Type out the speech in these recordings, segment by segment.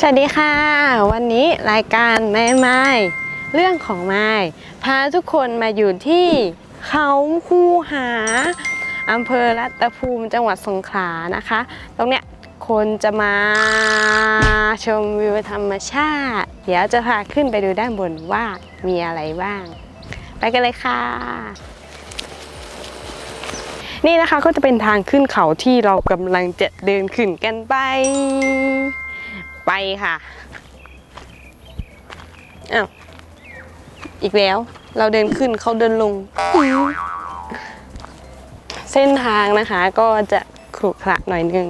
สวัสดีค่ะ วันนี้รายการแม่ไม้เรื่องของไม้พาทุกคนมาอยู่ที่เขาคูหาอำเภอรัตภูมิจังหวัดสงขลานะคะ ตรงเนี้ยคนจะมาชมวิวธรรมชาติ เดี๋ยวจะพาขึ้นไปดูด้านบนว่ามีอะไรบ้าง ไปกันเลยค่ะ นี่นะคะก็จะเป็นทางขึ้นเขาที่เรากำลังจะเดินขึ้นกันไป ไปค่ะอ้าวอีกแล้ว เราเดินขึ้นเขาเดินลง เส้นทางนะคะก็จะขรุขระหน่อยนึง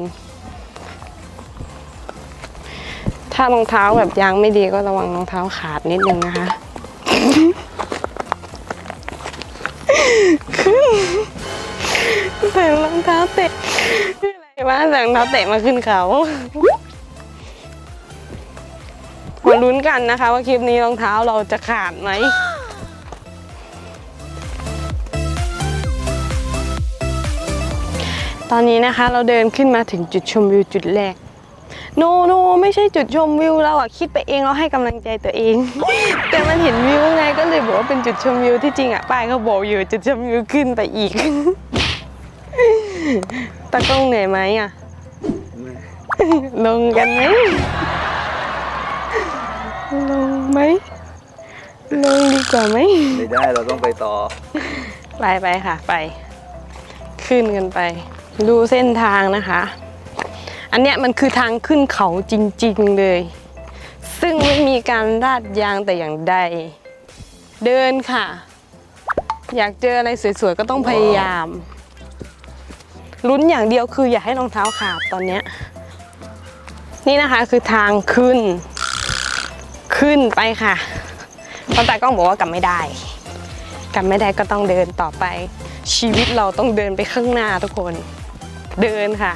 ถ้ารองเท้าแบบยางไม่ดีก็ระวังรองเท้าขาดนิดนึงนะคะใส่รองเท้าเตะอะไรวะใส่รองเท้าเตะมาขึ้นเขา กันนะคะ ว่าคลิปนี้รองเท้าเราจะขาดไหมตอนนี้นะคะเราเดินขึ้นมาถึงจุดชมวิวจุดแรก โนโนไม่ใช่จุดชมวิวเราอะคิดไปเองเราให้กำลังใจตัวเอง แต่มันเห็นวิวไงก็เลยบอกว่าเป็นจุดชมวิวที่จริงอะป้ายเขาบอกอยู่จุดชมวิวขึ้นไปอีกตากล้องเหนื่อยไหมอะลงกันไหม ลงไหมลงดีกว่าไหมไม่ได้เราต้องไปต่อ ไปไปค่ะไป ขึ้นกันไป ดูเส้นทางนะคะ อันเนี้ยมันคือทางขึ้นเขาจริงๆเลย ซึ่งไม่มีการลาดยางแต่อย่างใด เดินค่ะ อยากเจออะไรสวยๆก็ต้องพยายามลุ้นอย่างเดียวคืออย่าให้รองเท้าขาดตอนเนี้ยนี่นะคะคือทางขึ้น ขึ้นไปค่ะเพราะตากล้องบอกว่ากลับไม่ได้ กลับไม่ได้ก็ต้องเดินต่อไป ชีวิตเราต้องเดินไปข้างหน้าทุกคน เดินค่ะ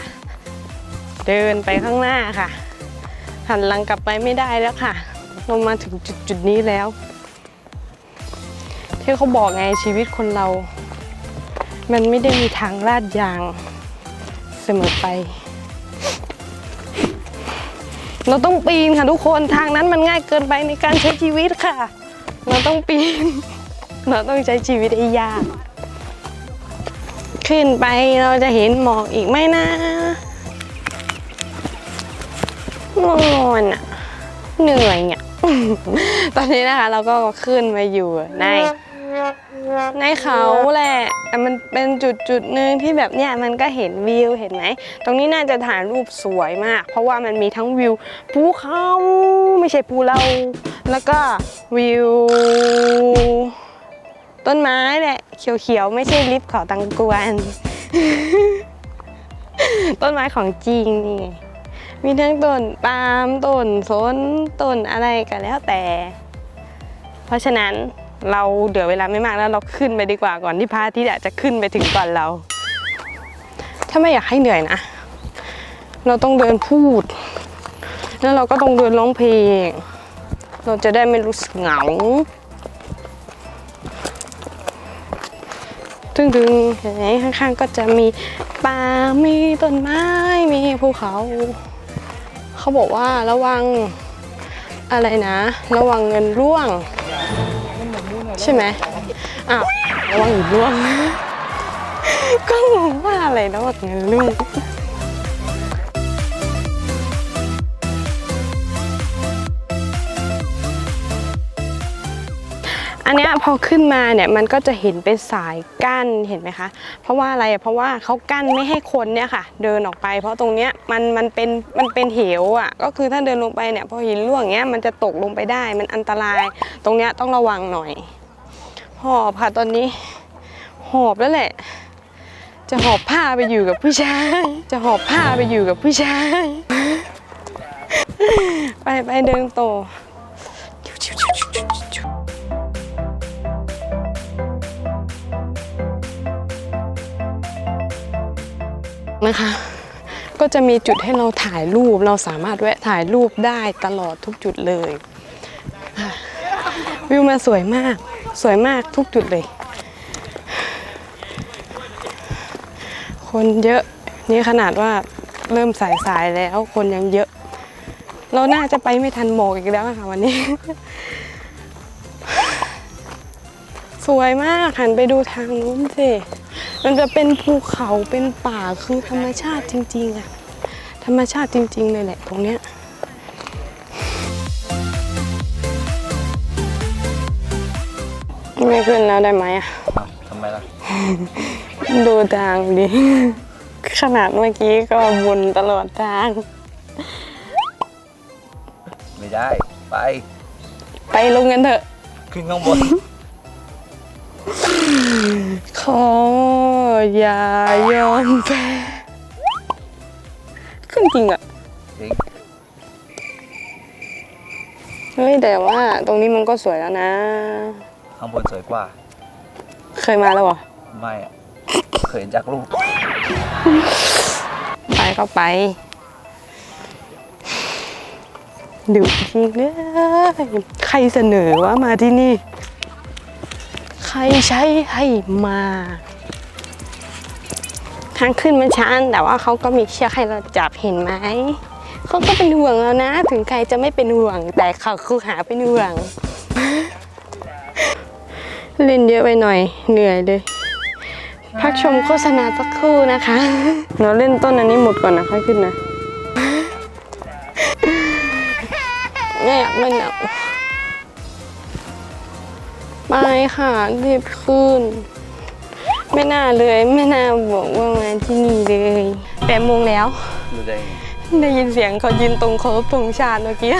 เดินไปข้างหน้าค่ะ หันหลังกลับไปไม่ได้แล้วค่ะเรามาถึงจุดจุดนี้แล้ว ที่เขาบอกไงชีวิตคนเรา มันไม่ได้มีทางลาดยางเสมอไป เราต้องปีนค่ะทุกคนทางนั้นมันง่ายเกินไปในการใช้ชีวิตค่ะ เราต้องปีน เราต้องใช้ชีวิตให้ยากขึ้นไปเราจะเห็นหมอกอีกไหมนะง่วงนอนอะเหนื่อยเนี่ยตอนนี้นะคะเราก็ขึ้นมาอยู่ใน ในเขาแหละแต่มันเป็นจุดจุดหนึ่งที่แบบเนี่ยมันก็เห็นวิวเห็นไหม ตรงนี้น่าจะถ่ายรูปสวยมาก เพราะว่ามันมีทั้งวิวภูเขาไม่ใช่ภูเรา แล้วก็วิว ต้นไม้แหละเขียวๆ ไม่ใช่ลิฟต์เขาตังกวน ต้นไม้ของจริงนี่ มีทั้งต้นปาล์มต้นสนต้นอะไรกันแล้วแต่ เพราะฉะนั้น เราเดี๋ยวเวลาไม่มากแล้วเราขึ้นไปดีกว่าก่อนที่พระอาทิตย์จะขึ้นไปถึงก่อนเรา ถ้าไม่อยากให้เหนื่อยนะ เราต้องเดินพูด แล้วเราก็ต้องเดินร้องเพลง เราจะได้ไม่รู้สึกเหงาตึงดึงๆเห็นไหมข้างๆก็จะมีป่ามีต้นไม้มีภูเขา เขาบอกว่าระวังอะไรนะ ระวังเงินร่วง ใช่ไหมอ้าวระวังหินร่วงก็งงว่าอะไรระวังเงินร่วงอันนี้พอขึ้นมาเนี่ยมันก็จะเห็นเป็นสายกั้นเห็นไหมคะ เพราะว่าอะไรเพราะว่าเขากั้นไม่ให้คนเนี่ยค่ะ เดินออกไป เพราะตรงเนี้ยมันมันเป็นมันเป็นเหวอะ ก็คือถ้าเดินลงไปเนี่ยพอหินร่วงเงี้ยมันจะตกลงไปได้มันอันตราย ตรงเนี้ยต้องระวังหน่อย หอบค่ะตอนนี้ หอบแล้วแหละ จะหอบผ้าไปอยู่กับผู้ชาย จะหอบผ้าไปอยู่กับผู้ชาย ไปไปเดินโตนะคะก็จะมีจุดให้เราถ่ายรูปเราสามารถแวะถ่ายรูปได้ตลอดทุกจุดเลย วิวมันสวยมาก สวยมากทุกจุดเลย คนเยอะนี่ขนาดว่าเริ่มสายๆแล้วคนยังเยอะ เราน่าจะไปไม่ทันหมอกอีกแล้วอะค่ะวันนี้ สวยมากหันไปดูทางนู้นสิมันจะเป็นภูเขาเป็นป่าคือธรรมชาติจริงๆอะธรรมชาติจริง ๆ เลยแหละตรงเนี้ย ไม่ขึ้นแล้วได้ไหมอะอ้าวทำไมล่ะ ดูทางดิ ขนาดเมื่อกี้ก็วนตลอดทาง ไม่ได้ ไป ไปลงกันเถอะ ขึ้นข้างบน ขออย่ายอมแพ้ขึ้นจริงอะจริงเฮ้ยแต่ว่าตรงนี้มันก็สวยแล้วนะ ข้างบนสวยกว่า เคยมาแล้วเหรอ ไม่อะเคยเห็นจากรูปไปก็ไปดูจริงเลยใครเสนอว่ามาที่นี่ ใครใช้ให้มา ทางขึ้นมันชันแต่ว่าเขาก็มีเชือกให้เราจับเห็นไหม เขาก็เป็นห่วงเรานะ ถึงใครจะไม่เป็นห่วง แต่เขาคือหาเป็นห่วง เล่นเยอะไปหน่อย เหนื่อยเลย พักชมโฆษณาสักครู่นะคะ เราเล่นต้นอันนี้หมดก่อนนะค่อยขึ้นนะไม่อยากเล่นอะไปค่ะรีบขึ้น ไม่น่าเลยไม่น่าบอกว่ามาที่นี่เลยแปดโมงแล้วดูได้ไงได้ยินเสียงเขายืนตรงเคารพธงชาติเมื่อกี้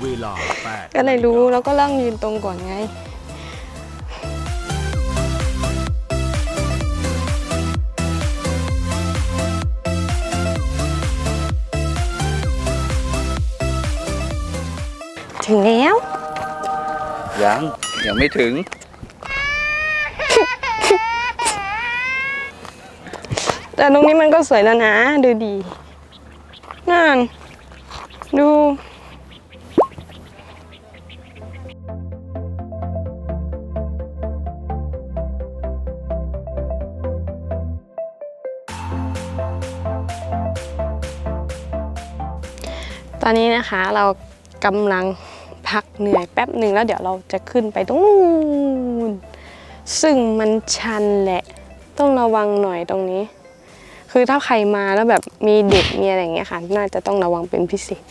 เวลาแปดก็เลยรู้แล้วก็เริ่มยืนตรงก่อนไง ถึงแล้ว ยังยังไม่ถึง แต่ตรงนี้มันก็สวยแล้วนะ ดูดีนั่นดูตอนนี้นะคะเรากำลัง พักเหนื่อยแป๊บหนึ่งแล้วเดี๋ยวเราจะขึ้นไปตรงนู้นซึ่งมันชันแหละ ต้องระวังหน่อยตรงนี้ คือถ้าใครมาแล้วแบบมีเด็กมีอะไรอย่างเงี้ยค่ะ น่าจะต้องระวังเป็นพิเศษ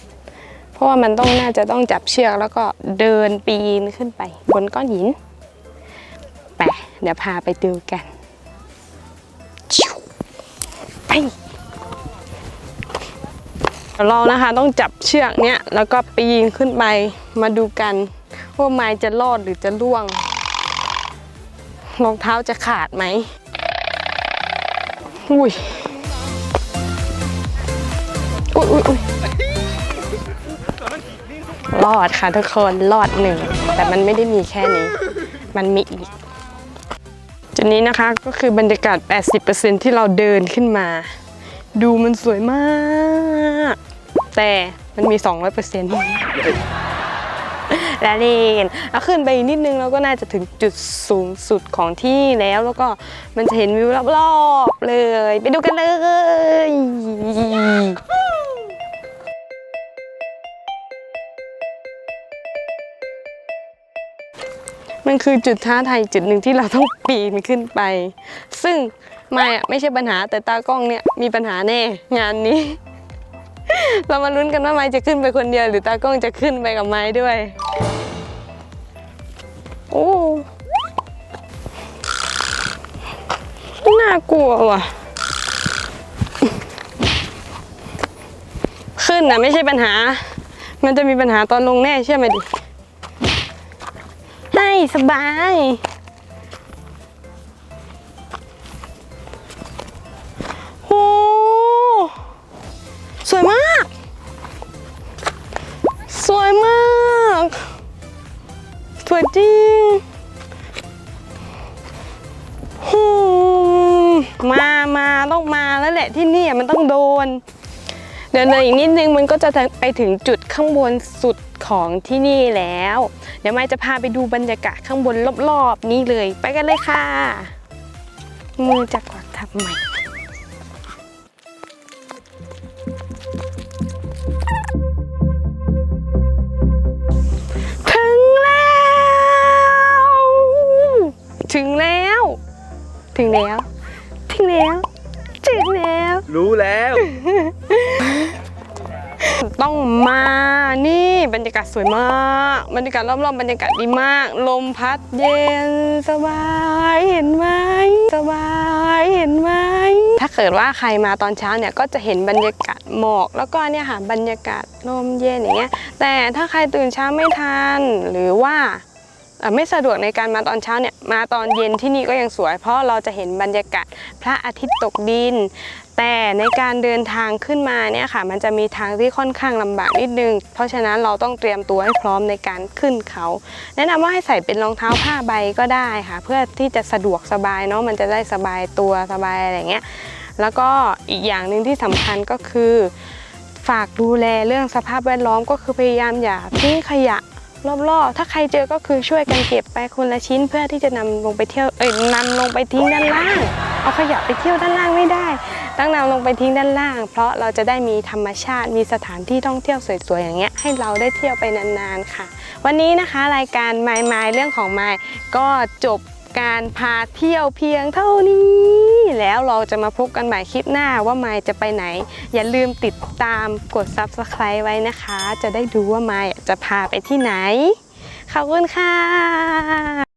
เพราะว่ามันต้องน่าจะต้องจับเชือกแล้วก็เดินปีนขึ้นไป บนก้อนหินไปเดี๋ยวพาไปดูกันไป เรานะคะต้องจับเชือกเนี้ยแล้วก็ปีนขึ้นไปมาดูกันว่าไม้จะรอดหรือจะล่วงรองเท้าจะขาดไหมอุ้ยอุ้ยอุ้ยอุ้ยรอดค่ะทุกคนรอดหนึ่ง แต่มันไม่ได้มีแค่นี้ มันมีอีก จุดนี้นะคะก็คือบรรยากาศ 80%ที่เราเดินขึ้นมา ดูมันสวยมาก แต่มันมี 200%และเล่นแล้วขึ้นไปอีกนิดนึงเราก็น่าจะถึงจุดสูงสุดของที่นี่แล้วแล้วก็มันจะเห็นวิวรอบๆเลย ไปดูกันเลยมันคือจุดท้าทายจุดหนึ่งที่เราต้องปีนขึ้นไป ซึ่งไม่อะไม่ใช่ปัญหาแต่ตากล้องเนี่ยมีปัญหาแน่งานนี้ เรามาลุ้นกันว่าไม้จะขึ้นไปคนเดียว หรือตากล้องจะขึ้นไปกับไม้ด้วย โอ้น่ากลัวว่ะ ขึ้นนะไม่ใช่ปัญหา มันจะมีปัญหาตอนลงแน่เชื่อไหมดิ ให้สบาย วยจริงมามาต้องมาแล้วแหละที่นี่มันต้องโดน เดินเลยอีกนิดนึงมันก็จะไปถึงจุดข้างบนสุดของที่นี่แล้ว เดี๋ยวไม่จะพาไปดูบรรยากาศข้างบนรอบๆนี้เลย ไปกันเลยค่ะ มือจะกวักทำไม ถึงแล้ว ถึงแล้วถึงแล้ว รู้แล้ว ต้องมานี่บรรยากาศสวยมากบรรยากาศรอบๆบรรยากาศดีมาก ลมพัดเย็นสบายเห็นไหมสบายเห็นไหมถ้าเกิดว่าใครมาตอนเช้าเนี่ยก็จะเห็นบรรยากาศหมอก แล้วก็เนี่ยค่ะบรรยากาศลมเย็นอย่างเงี้ยแต่ถ้าใครตื่นเช้าไม่ทันหรือว่าเอ่อ ไม่สะดวกในการมาตอนเช้าเนี่ยมาตอนเย็นที่นี่ก็ยังสวย เพราะเราจะเห็นบรรยากาศพระอาทิตย์ตกดิน แต่ในการเดินทางขึ้นมาเนี่ยค่ะ มันจะมีทางที่ค่อนข้างลำบากนิดนึง เพราะฉะนั้นเราต้องเตรียมตัวให้พร้อมในการขึ้นเขา แนะนำว่าให้ใส่เป็นรองเท้าผ้าใบก็ได้ค่ะ เพื่อที่จะสะดวกสบายเนาะมันจะได้สบายตัวสบายอะไรเงี้ยแล้วก็อีกอย่างหนึ่งที่สำคัญก็คือ ฝากดูแลเรื่องสภาพแวดล้อมก็คือพยายามอย่าทิ้งขยะ รอบๆ ถ้าใครเจอก็คือช่วยกันเก็บไปคนละชิ้นเพื่อที่จะนำลงไปเที่ยวเอ้ยนำลงไปทิ้งด้านล่าง เอาขยะไปเที่ยวด้านล่างไม่ได้ ต้องนำลงไปทิ้งด้านล่าง เพราะเราจะได้มีธรรมชาติมีสถานที่ท่องเที่ยวสวยๆอย่างเงี้ยให้เราได้เที่ยวไปนานๆค่ะ วันนี้นะคะรายการไมล์ไม้เรื่องของไมล์ก็จบ การพาเที่ยวเพียงเท่านี้ แล้วเราจะมาพบกันใหม่คลิปหน้าว่าไม่จะไปไหน อย่าลืมติดตามกด subscribe ไว้นะคะ จะได้ดูว่าไม่จะพาไปที่ไหน ขอบคุณค่ะ